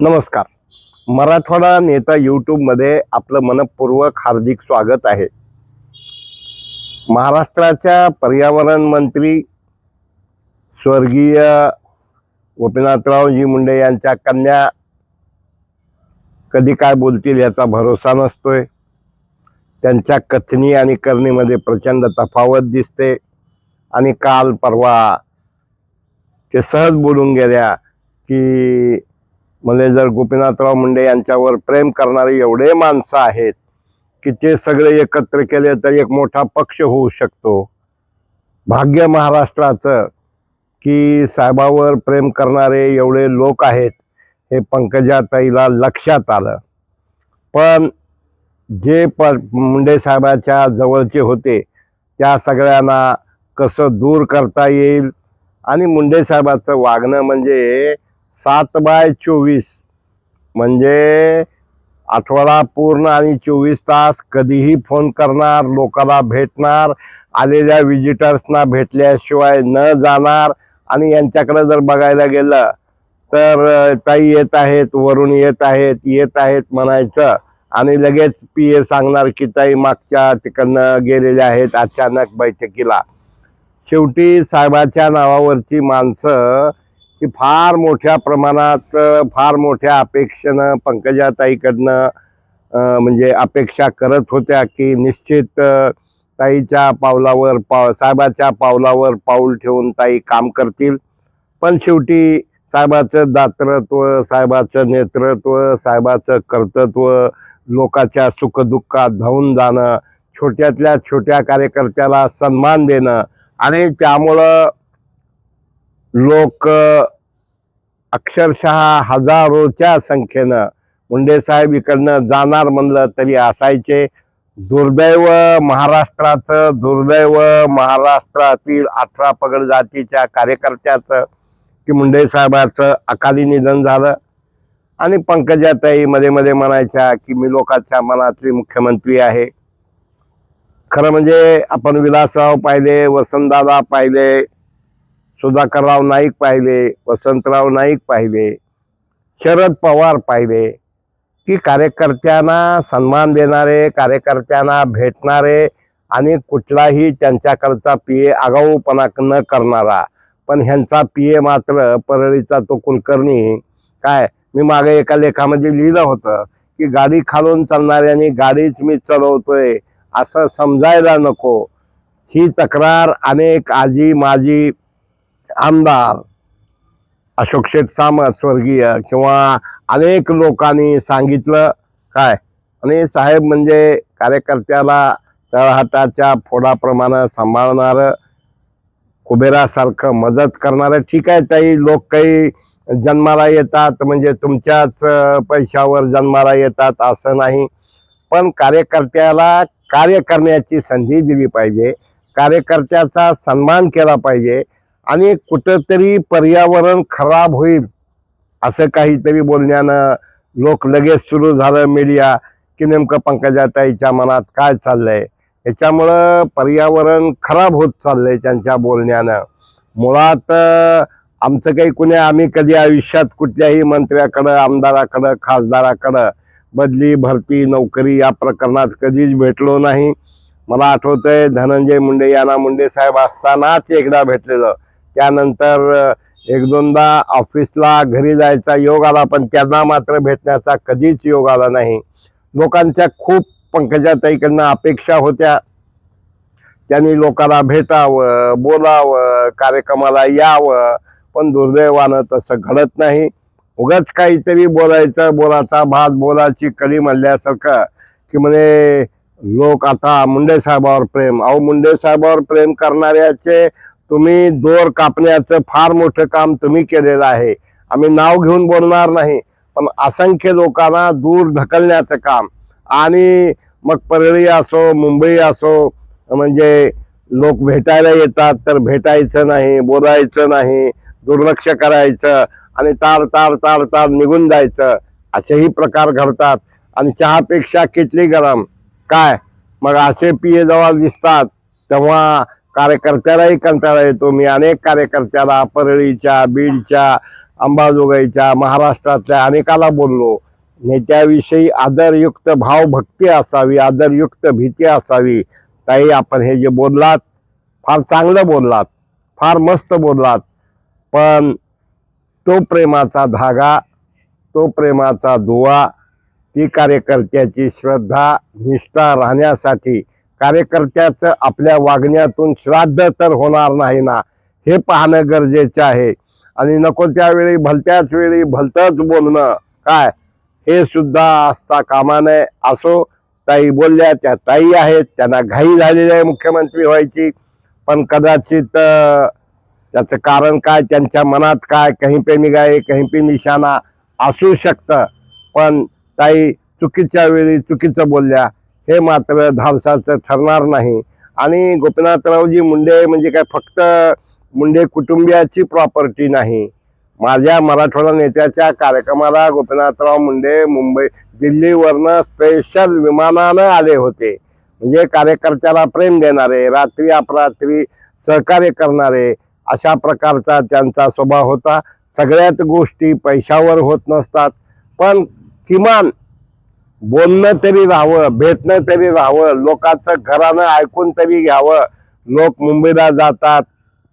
नमस्कार. मराठवाडा नेता यूट्यूबमध्ये आपलं मनपूर्वक हार्दिक स्वागत आहे. महाराष्ट्राच्या पर्यावरण मंत्री स्वर्गीय गोपीनाथरावजी मुंडे यांच्या कन्या कधी काय बोलतील याचा भरोसा नसतोय. त्यांच्या कथनी आणि करणीमध्ये प्रचंड तफावत दिसते. आणि काल परवा ते सहज बोलून गेल्या की म्हणजे जर गोपीनाथराव मुंडे यांच्यावर प्रेम करणारे एवढे माणसं आहेत की ते सगळे एकत्र केले तर एक मोठा पक्ष होऊ शकतो. भाग्य महाराष्ट्राचं की साहेबावर प्रेम करणारे एवढे लोक आहेत हे पंकजाताईला लक्षात आलं. पण जे प मुंडे साहेबाच्या जवळचे होते त्या सगळ्यांना कसं दूर करता येईल? आणि मुंडे साहेबाचं वागणं म्हणजे सात बाय चोवीस. म्हणजे आठवडा पूर्ण आणि चोवीस तास कधीही फोन करणार लोकांना भेटणार आलेल्या व्हिजिटर्सना भेटल्याशिवाय न जाणार. आणि यांच्याकडे जर बघायला गेलं तर ताई येत आहेत वरून येत आहेत येत आहेत म्हणायचं. आणि लगेच पी ए सांगणार की ताई मागच्या तिकडनं गेलेल्या आहेत अचानक बैठकीला. शेवटी साहेबाच्या नावावरची माणसं की फार मोठ्या प्रमाणात फार मोठ्या अपेक्षेनं पंकजाताईकडनं म्हणजे अपेक्षा करत होत्या की निश्चित ताईच्या पावलावर पाव साहेबाच्या पावलावर पाऊल ठेवून ताई काम करतील. पण शेवटी साहेबाचं दातृत्व साहेबाचं नेतृत्व साहेबाचं कर्तृत्व लोकाच्या सुखदुःखात धावून जाणं छोट्यातल्या छोट्या कार्यकर्त्याला सन्मान देणं आणि त्यामुळं लोक अक्षरशः हजारोच्या संख्येनं मुंडे साहेब इकडनं जाणार म्हणलं तरी असायचे. दुर्दैव महाराष्ट्राचं दुर्दैव महाराष्ट्रातील अठरा पगड जातीच्या कार्यकर्त्याचं की मुंडे साहेबाचं अकाली निधन झालं. आणि पंकजाताई मध्ये मध्ये म्हणायच्या की मी लोकांच्या मनातली मुख्यमंत्री आहे. खरं म्हणजे आपण विलासराव पाहिले वसंतदादा पाहिले सुधाकरराव नाईक पाहिले वसंतराव नाईक पाहिले शरद पवार पाहिले की कार्यकर्त्यांना सन्मान देणारे कार्यकर्त्यांना भेटणारे आणि कुठलाही त्यांच्याकडचा पी ए आगाऊपणा न करणारा. पण ह्यांचा पी ए मात्र परळीचा तो कुलकर्णी. काय? मी मागे एका लेखामध्ये लिहिलं होतं की गाडी खालून चालणाऱ्यांनी गाडीच मी चढवतोय असं समजायला नको. ही तक्रार अनेक आजी माजी आमदार अशोक शेठ स्वर्गीय किंवा अनेक लोकांनी सांगितलं काय? आणि साहेब म्हणजे कार्यकर्त्याला तळहाताच्या फोडाप्रमाणे सांभाळणारं कुबेरासारखं मदत करणारं. ठीक आहे ताई लोक काही जन्माला येतात म्हणजे तुमच्याच पैशावर जन्माला येतात असं नाही. पण कार्यकर्त्याला कार्य करण्याची संधी दिली पाहिजे. कार्यकर्त्याचा सन्मान केला पाहिजे. आणि कुठंतरी पर्यावरण खराब होईल असं काहीतरी बोलण्यानं लोक लगेच सुरू झालं मीडिया की नेमकं पंकजाताईच्या मनात काय चाललंय? याच्यामुळं पर्यावरण खराब होत चाललंय त्यांच्या बोलण्यानं. मुळात आमचं काही कुणी आम्ही कधी आयुष्यात कुठल्याही मंत्र्याकडं आमदाराकडं खासदाराकडं बदली भरती नोकरी या प्रकरणात कधीच भेटलो नाही. मला आठवतंय धनंजय मुंडे याना मुंडे साहेब असतानाच एकदा भेटलेलं. त्यानंतर एक दोनदा ऑफिसला घरी जायचा योग आला पण त्यांना मात्र भेटण्याचा कधीच योग आला नाही. लोकांच्या खूप पंकजाताईकडनं अपेक्षा होत्या. त्यांनी लोकांना भेटावं बोलावं कार्यक्रमाला यावं पण दुर्दैवानं तसं घडत नाही. उगाच काहीतरी बोलायचं बोलाचा भात बोलाची कडी म्हणल्यासारखं की म्हणे लोक आता मुंडे साहेबावर प्रेम. अहो मुंडे साहेबावर प्रेम करणाऱ्याचे तुम्ही दोर कापण्याचं फार मोठं काम तुम्ही केलेलं आहे. आम्ही नाव घेऊन बोलणार नाही पण असंख्य लोकांना दूर ढकलण्याचं काम. आणि मग परळी असो मुंबई असो म्हणजे लोक भेटायला येतात तर भेटायचं नाही बोलायचं नाही दुर्लक्ष करायचं आणि तार तार तार तार निघून जायचं. असेही प्रकार घडतात. आणि चहापेक्षा किटली गरम. काय? मग असे पिये जेव्हा दिसतात. तेव्हा कार्यकर्त्यालाही कंटाळा येतो. मी अनेक कार्यकर्त्याला परळीच्या बीडच्या अंबाजोगाईच्या महाराष्ट्रातल्या अनेकाला बोललो. नेत्याविषयी आदरयुक्त भावभक्ती असावी आदरयुक्त भीती असावी. ताई आपण हे जे बोललात फार चांगलं बोललात फार मस्त बोललात पण तो प्रेमाचा धागा तो प्रेमाचा दुवा ती कार्यकर्त्याची श्रद्धा निष्ठा राहण्यासाठी कार्यकर्त्याचं आपल्या वागण्यातून श्राद्ध तर होणार नाही ना हे पाहणं गरजेचं आहे. आणि नको त्यावेळी भलत्याच वेळी भलतंच बोलणं. काय? हे सुद्धा असता कामा नये असो ताई बोलल्या त्या ताई आहेत त्यांना घाई झालेली आहे मुख्यमंत्री व्हायची. पण कदाचित त्याचं कारण काय त्यांच्या मनात काय कहीं पे निघाए कहीं पे निशाणा असू शकतं. पण ताई चुकीच्या वेळी चुकीचं बोलल्या. हे मात्र धाडसाचं ठरणार नाही. आणि गोपीनाथरावजी मुंडे म्हणजे काय फक्त मुंडे कुटुंबियाची प्रॉपर्टी नाही. माझ्या मराठवाडा नेत्याच्या कार्यक्रमाला गोपीनाथराव मुंडे मुंबई दिल्लीवरनं स्पेशल विमानानं आले होते. म्हणजे कार्यकर्त्याला प्रेम देणारे रात्री अपरात्री सहकार्य करणारे अशा प्रकारचा त्यांचा स्वभाव होता. सगळ्यात गोष्टी पैशावर होत नसतात. पण किमान बोलणं तरी राहावं भेटणं तरी राहावं लोकांचं घरानं ऐकून तरी घ्यावं. लोक मुंबईला जातात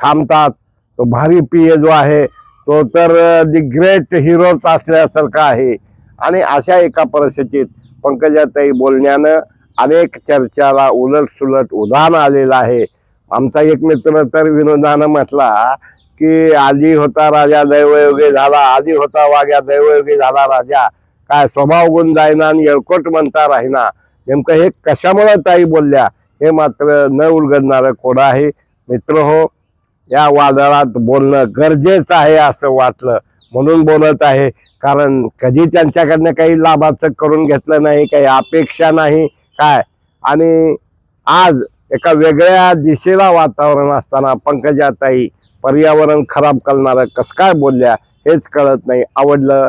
थांबतात. तो भारी पीए जो आहे तो तर दी ग्रेट हिरोच असल्यासारखा आहे. आणि अशा एका परिस्थितीत पंकजाताई बोलण्यानं अनेक चर्चाला उलट सुलट आलेलं आहे. आमचा एक मित्र तर विनोदानं म्हटला की आधी होता राजा दैवयोगी झाला आधी होता वाघ्या दैवयोगी झाला राजा. काय स्वभाव गुण जायना आणि येळकोट म्हणता राहिना. नेमकं हे कशामुळे ताई बोलल्या? हे मात्र न उलगडणारं कोडं आहे? मित्र हो या वादळात बोलणं गरजेचं आहे असं वाटलं. म्हणून बोलत आहे. कारण कधी त्यांच्याकडनं काही लाभाचं करून घेतलं नाही काही अपेक्षा नाही काय? आणि आज एका वेगळ्या दिशेला वातावरण असताना पंकजाताई पर्यावरण खराब करणारं कसं काय बोलल्या? हेच कळत नाही. आवडलं